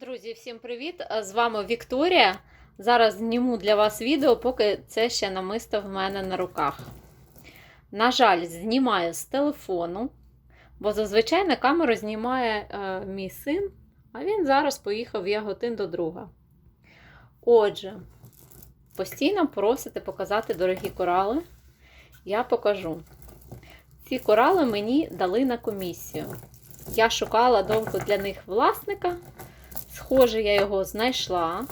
Друзі, всім привіт! З вами Вікторія. Зараз зніму для вас відео, поки це ще намисто в мене на руках. На жаль, знімаю з телефону, бо зазвичай на камеру знімає е, мій син, а він зараз поїхав в Яготин до друга. Отже, постійно просите показати дорогі корали. Я покажу. Ці корали мені дали на комісію. Я шукала довго для них власника. Схоже, я його знайшла.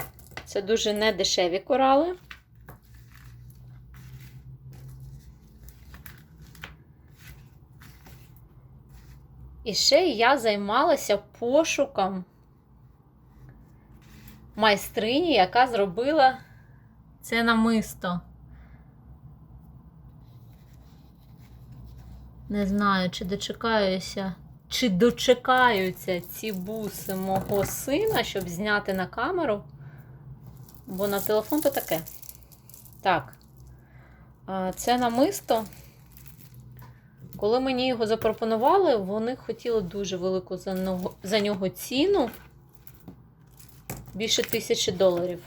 Це дуже недешеві корали. І ще я займалася пошуком майстрині, яка зробила це намисто. Не знаю, чи дочекаюся чи дочекаються ці буси мого сина, щоб зняти на камеру. Бо на телефон то таке. Так, це намисто. Коли мені його запропонували, вони хотіли дуже велику за нього, ціну більше тисячі доларів.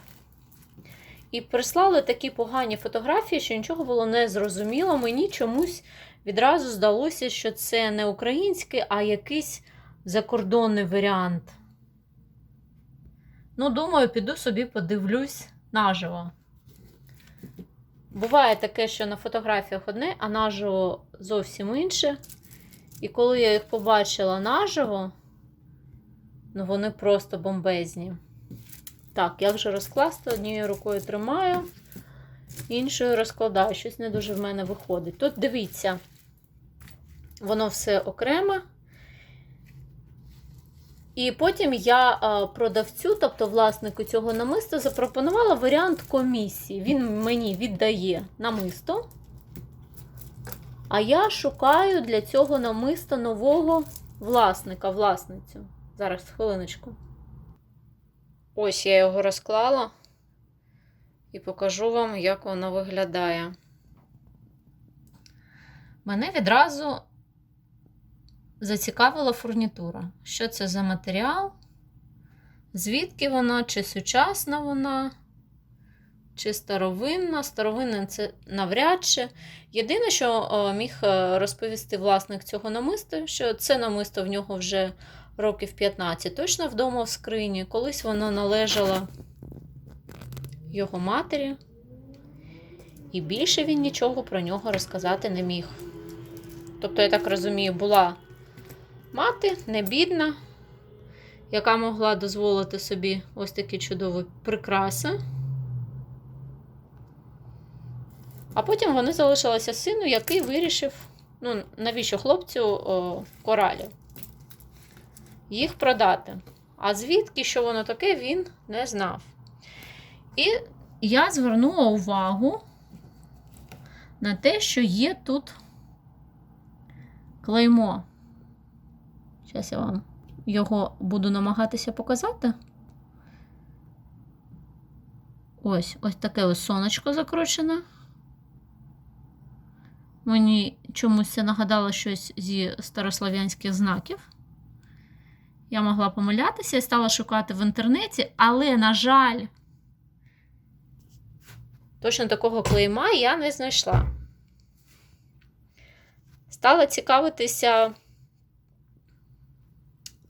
І прислали такі погані фотографії, що нічого було не зрозуміло. Мені чомусь відразу здалося, що це не український, а якийсь закордонний варіант. Ну, думаю, піду собі подивлюсь наживо. Буває таке, що на фотографіях одне, а наживо зовсім інше. І коли я їх побачила наживо, ну вони просто бомбезні. Так, як вже розкласти? Однією рукою тримаю, іншою розкладаю. Щось не дуже в мене виходить. Тут дивіться, воно все окремо. І потім я продавцю, тобто власнику цього намиста, запропонувала варіант комісії. Він мені віддає намисто. А я шукаю для цього намиста нового власника, власницю. Зараз, хвилиночку. Ось я його розклала і покажу вам, як воно виглядає. Мене відразу зацікавила фурнітура. Що це за матеріал? Звідки вона, чи сучасна вона, чи старовинна. Старовинна це навряд чи. Єдине, що міг розповісти власник цього намиста, що це намисто в нього вже років 15, точно вдома в скрині. Колись воно належало його матері, і більше він нічого про нього розказати не міг. Тобто, я так розумію, була мати, не бідна, яка могла дозволити собі ось такі чудові прикраси. А потім вони залишилися сину, який вирішив, ну, навіщо хлопцю о, коралів, їх продати. А звідки, що воно таке, він не знав. І я звернула увагу на те, що є тут клеймо. Зараз я вам його буду намагатися показати. Ось ось таке ось сонечко закручене. Мені чомусь це нагадало щось зі старослов'янських знаків. Я могла помилятися і стала шукати в інтернеті, але, на жаль, точно такого клейма я не знайшла. Стала цікавитися.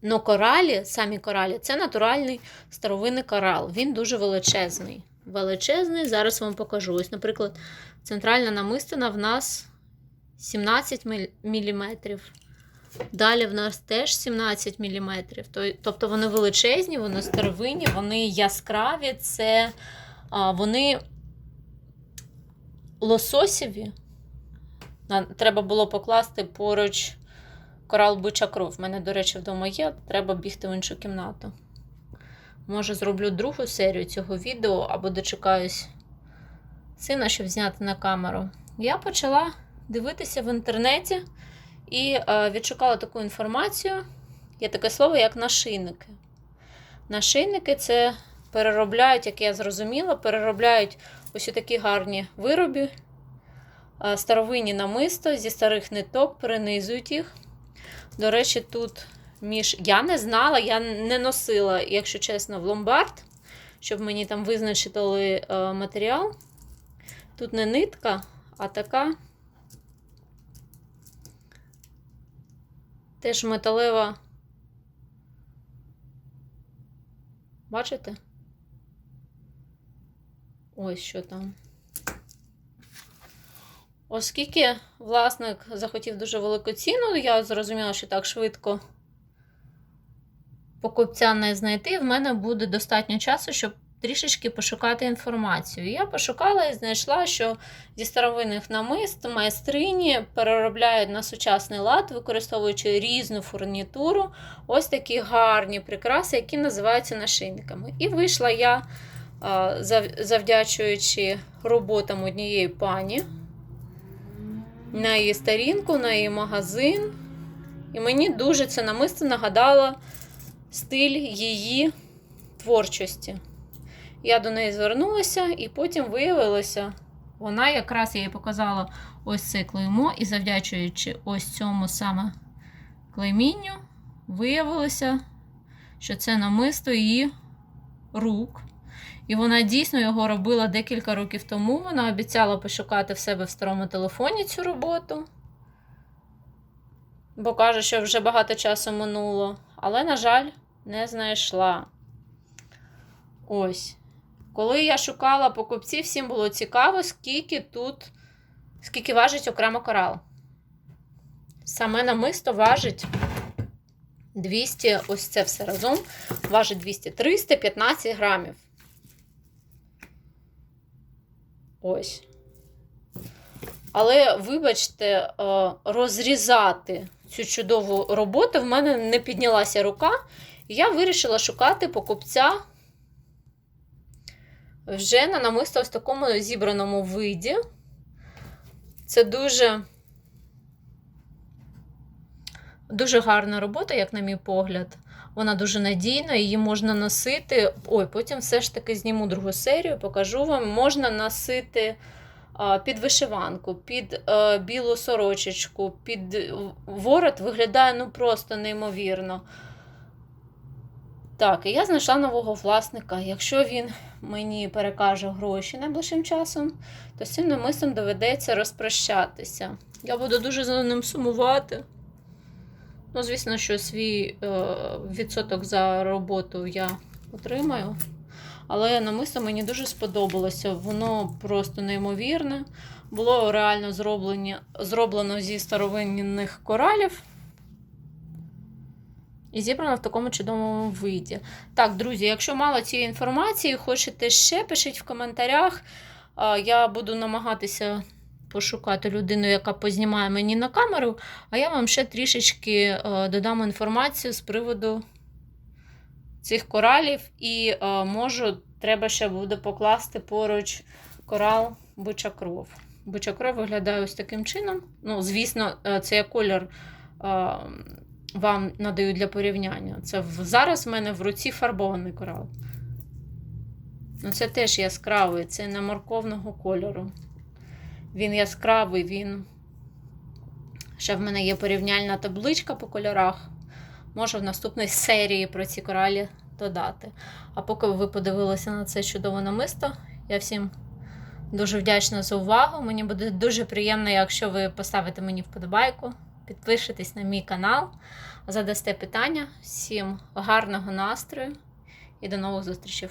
Но коралі, самі коралі, це натуральний старовинний корал. Він дуже величезний. Величезний, зараз вам покажу. Ось, наприклад, центральна намистина в нас 17 мм. Далі в нас теж 17 мм. Тобто вони величезні, вони старовинні, вони яскраві, це вони лососєві. Треба було покласти поруч корал бича кров. У мене, до речі, вдома є, треба бігти в іншу кімнату. Може, зроблю другу серію цього відео або дочекаюсь сина, щоб зняти на камеру. Я почала дивитися в інтернеті і відшукала таку інформацію. Є таке слово, як нашийники. Нашийники це переробляють, як я зрозуміла, переробляють ось такі гарні вироби, старовинні намисто зі старих ниток, перенизують їх. До речі, тут між. Я не знала, я не носила, якщо чесно, в ломбард, щоб мені там визначили е, матеріал. Тут не нитка, а така теж металева. Бачите? Ось що там. Оскільки власник захотів дуже велику ціну, я зрозуміла, що так швидко покупця не знайти. В мене буде достатньо часу, щоб трішечки пошукати інформацію. Я пошукала і знайшла, що зі старовинних намист майстрині переробляють на сучасний лад, використовуючи різну фурнітуру, ось такі гарні прикраси, які називаються нашийниками. І вийшла я, завдячуючи роботам однієї пані на її сторінку, на її магазин. І мені дуже це намисто нагадало стиль її творчості. Я до неї звернулася, і потім виявилося, вона якраз я їй показала ось це клеймо, і завдячуючи ось цьому саме клеймінню, виявилося, що це намисто її рук. І вона дійсно його робила декілька років тому. Вона обіцяла пошукати в себе в старому телефоні цю роботу. Бо каже, що вже багато часу минуло. Але, на жаль, не знайшла. Ось. Коли я шукала покупців, всім було цікаво, скільки тут, скільки важить окремо корал. Саме намисто важить 200, ось це все разом, важить 200, 315 грамів. Ось. Але, вибачте, е, розрізати цю чудову роботу в мене не піднялася рука. Я вирішила шукати покупця вже на намисто в такому зібраному виді. Це дуже, дуже гарна робота, як на мій погляд. Вона дуже надійна, її можна носити. Ой, потім все ж таки зніму другу серію, покажу вам. Можна носити під вишиванку, під е, білу сорочечку, під ворот виглядає ну просто неймовірно. Так, і я знайшла нового власника. Якщо він мені перекаже гроші найближчим часом, то з цим намислом доведеться розпрощатися. Я буду дуже за ним сумувати. Ну, звісно, що свій е, відсоток за роботу я отримаю. Але намисто мені дуже сподобалося. Воно просто неймовірне. Було реально зроблені, зроблено зі старовинних коралів. І зібрано в такому чудовому виді. Так, друзі, якщо мало цієї інформації, хочете ще, пишіть в коментарях. Я буду намагатися пошукати людину, яка познімає мені на камеру, а я вам ще трішечки е, додам інформацію з приводу цих коралів. І е, можу, треба ще буде покласти поруч корал бича кров. Бича виглядає ось таким чином. Ну, звісно, е, це я колір. вам надаю для порівняння. Це зараз в мене в руці фарбований корал. Ну, це теж яскравий, це не морковного кольору. Він яскравий, він. Ще в мене є порівняльна табличка по кольорах. Можу в наступній серії про ці коралі додати. А поки ви подивилися на це чудове намисто, я всім дуже вдячна за увагу. Мені буде дуже приємно, якщо ви поставите мені вподобайку, підпишетесь на мій канал, задасте питання. Всім гарного настрою і до нових зустрічей!